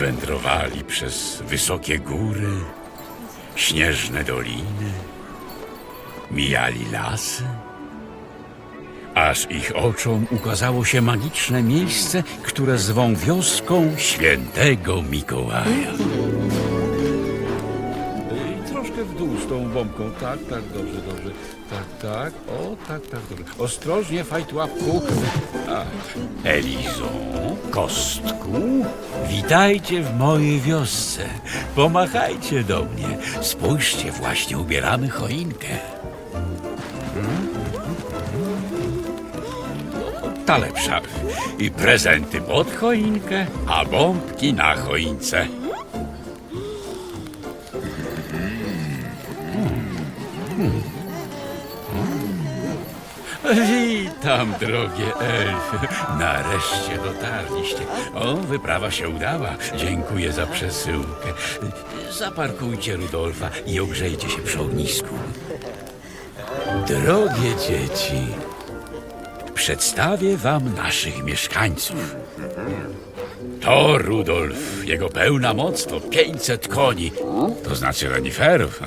Wędrowali przez wysokie góry, śnieżne doliny, mijali lasy, aż ich oczom ukazało się magiczne miejsce, które zwą wioską świętego Mikołaja. Tą bombką. Tak, tak, dobrze, dobrze. Tak, tak. O, tak, tak, dobrze. Ostrożnie, fajt łapku. A, Elizo, Kostku, witajcie w mojej wiosce. Pomachajcie do mnie. Spójrzcie, właśnie ubieramy choinkę. Ta lepsza. I prezenty pod choinkę, a bombki na choince. Witam, drogie elfy. Nareszcie dotarliście. O, wyprawa się udała. Dziękuję za przesyłkę. Zaparkujcie Rudolfa i ogrzejcie się przy ognisku. Drogie dzieci, przedstawię wam naszych mieszkańców. To Rudolf. Jego pełna moc to 500 koni. To znaczy reniferów. A?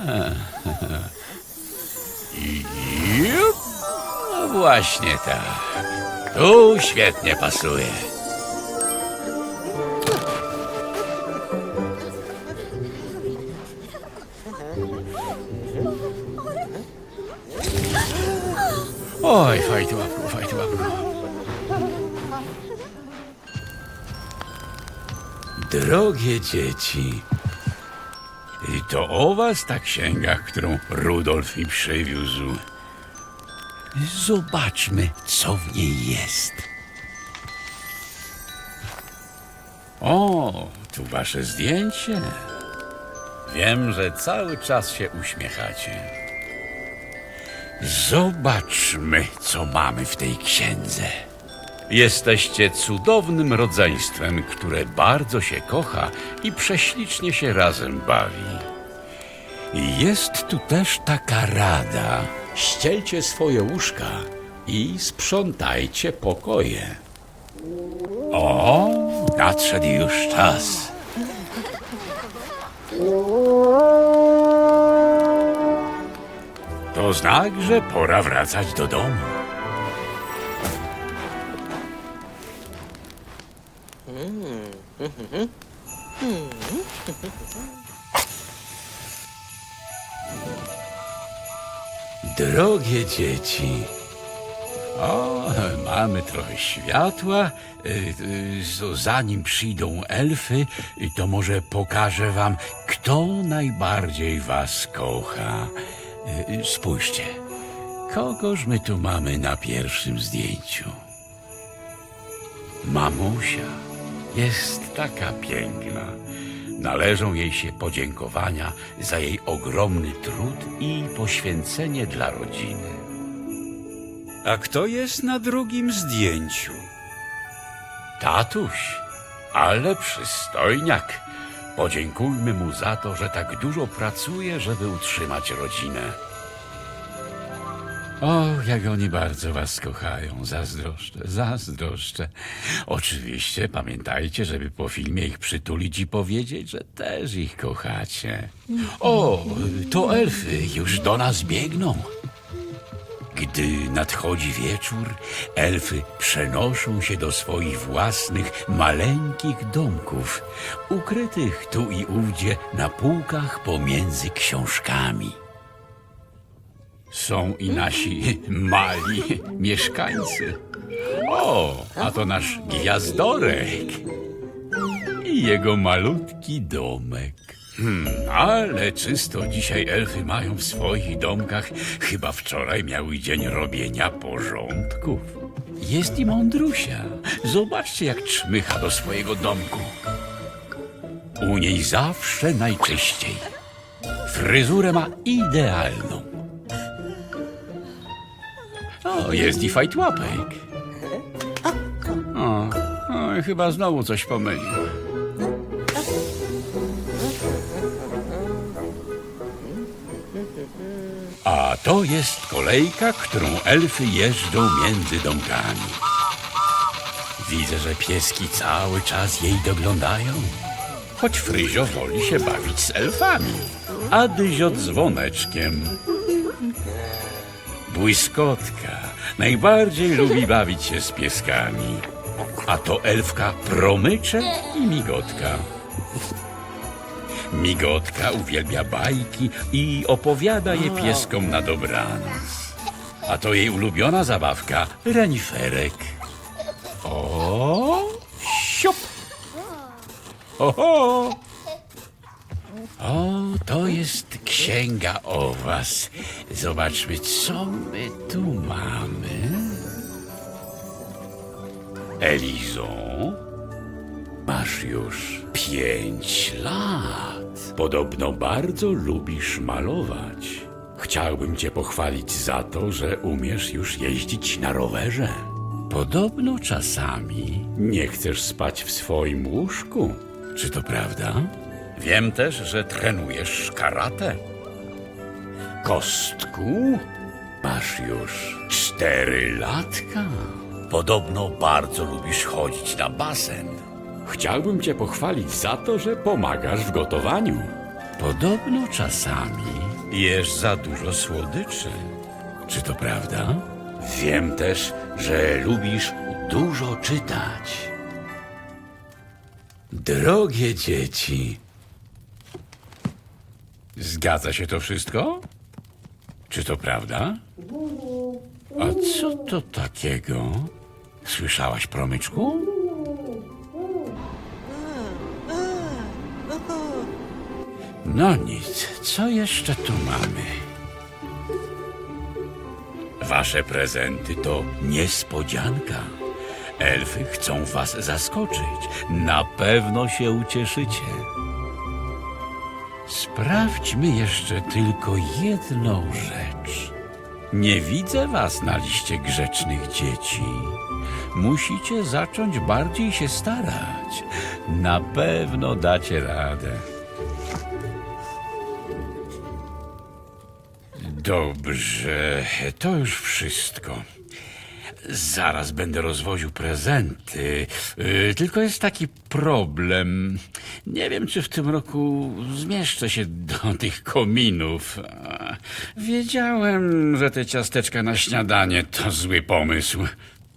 Jup. No właśnie tak. Tu świetnie pasuje. Oj, fajty łapku, fajty łapku. Drogie dzieci, to o was ta księga, którą Rudolf mi przywiózł. Zobaczmy, co w niej jest. O, tu wasze zdjęcie. Wiem, że cały czas się uśmiechacie. Zobaczmy, co mamy w tej księdze. Jesteście cudownym rodzeństwem, które bardzo się kocha i prześlicznie się razem bawi. Jest tu też taka rada. Ścielcie swoje łóżka i sprzątajcie pokoje. O, nadszedł już czas. To znak, że pora wracać do domu. Drogie dzieci, o, mamy trochę światła. Y, y, Zanim przyjdą elfy, y, to może pokażę wam, kto najbardziej was kocha. Spójrzcie, kogoż my tu mamy na pierwszym zdjęciu? Mamusia jest taka piękna. Należą jej się podziękowania za jej ogromny trud i poświęcenie dla rodziny. A kto jest na drugim zdjęciu? Tatuś, ale przystojniak. Podziękujmy mu za to, że tak dużo pracuje, żeby utrzymać rodzinę. O, jak oni bardzo was kochają. Zazdroszczę, zazdroszczę. Oczywiście pamiętajcie, żeby po filmie ich przytulić i powiedzieć, że też ich kochacie. O, to elfy już do nas biegną. Gdy nadchodzi wieczór, elfy przenoszą się do swoich własnych maleńkich domków, ukrytych tu i ówdzie na półkach pomiędzy książkami. Są i nasi mali mieszkańcy. O, a to nasz gwiazdorek i jego malutki domek. Hmm, ale czysto dzisiaj elfy mają w swoich domkach. Chyba wczoraj miały dzień robienia porządków. Jest i mądrusia. Zobaczcie, jak czmycha do swojego domku. U niej zawsze najczyściej. Fryzurę ma idealną. O, jest i fajtłapek. O, o, chyba znowu coś pomylił. A to jest kolejka, którą elfy jeżdżą między domkami. Widzę, że pieski cały czas jej doglądają. Choć Fryzio woli się bawić z elfami, a Dyzio dzwoneczkiem. Błyskotka najbardziej lubi bawić się z pieskami. A to elfka promyczek i migotka. Migotka uwielbia bajki i opowiada je pieskom na dobranoc. A to jej ulubiona zabawka reniferek. O, siup! Oho! O, to jest księga o was. Zobaczmy, co my tu mamy. Elizo, masz już pięć lat. Podobno bardzo lubisz malować. Chciałbym cię pochwalić za to, że umiesz już jeździć na rowerze. Podobno czasami nie chcesz spać w swoim łóżku. Czy to prawda? Wiem też, że trenujesz karate. Kostku, masz już cztery latka. Podobno bardzo lubisz chodzić na basen. Chciałbym cię pochwalić za to, że pomagasz w gotowaniu. Podobno czasami jesz za dużo słodyczy. Czy to prawda? Wiem też, że lubisz dużo czytać. Drogie dzieci, zgadza się to wszystko? Czy to prawda? A co to takiego? Słyszałaś, promyczku? No nic, co jeszcze tu mamy? Wasze prezenty to niespodzianka. Elfy chcą was zaskoczyć. Na pewno się ucieszycie. Sprawdźmy jeszcze tylko jedną rzecz. Nie widzę was na liście grzecznych dzieci. Musicie zacząć bardziej się starać. Na pewno dacie radę. Dobrze, to już wszystko. Zaraz będę rozwoził prezenty. Yy, Tylko jest taki problem. Nie wiem, czy w tym roku zmieszczę się do tych kominów. Wiedziałem, że te ciasteczka na śniadanie to zły pomysł.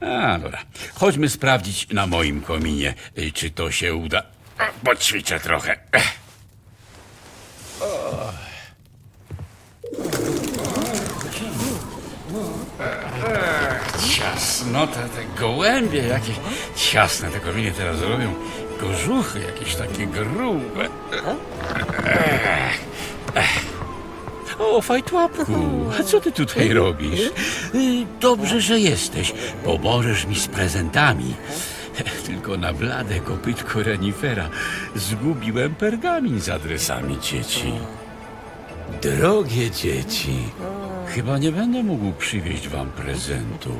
A, dobra. Chodźmy sprawdzić na moim kominie, yy, czy to się uda. Poćwiczę trochę. Ciasno, te, te gołębie jakieś ciasne te kominy teraz robią. Kożuchy jakieś takie grube. O, fajtłapku, a co ty tutaj robisz? Dobrze, że jesteś. Pomożesz mi z prezentami. Tylko na blade kopytko renifera zgubiłem pergamin z adresami dzieci. Drogie dzieci, chyba nie będę mógł przywieźć wam prezentów.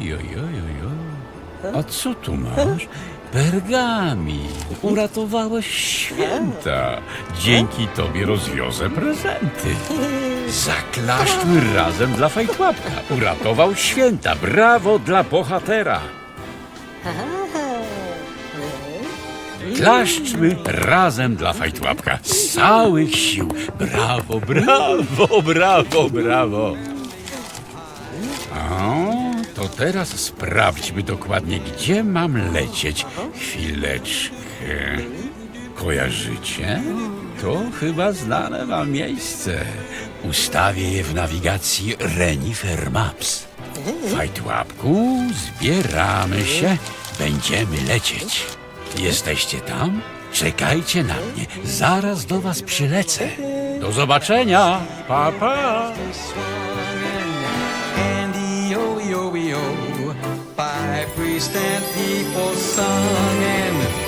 Oj, oj, oj, oj. A co tu masz? Pergamin. Uratowałeś święta. Dzięki tobie rozwiozę prezenty. Zaklaszczmy razem dla fajtłapka. Uratował święta. Brawo dla bohatera. Klaszczmy razem dla fajtłapka. Z całych sił. Brawo, brawo, brawo, brawo. To teraz sprawdźmy dokładnie, gdzie mam lecieć. Chwileczkę. Kojarzycie? To chyba znane wam miejsce. Ustawię je w nawigacji Renifer Maps. Fajtłapku, zbieramy się. Będziemy lecieć. Jesteście tam? Czekajcie na mnie. Zaraz do was przylecę. Do zobaczenia. Pa, pa. Priest and people sung,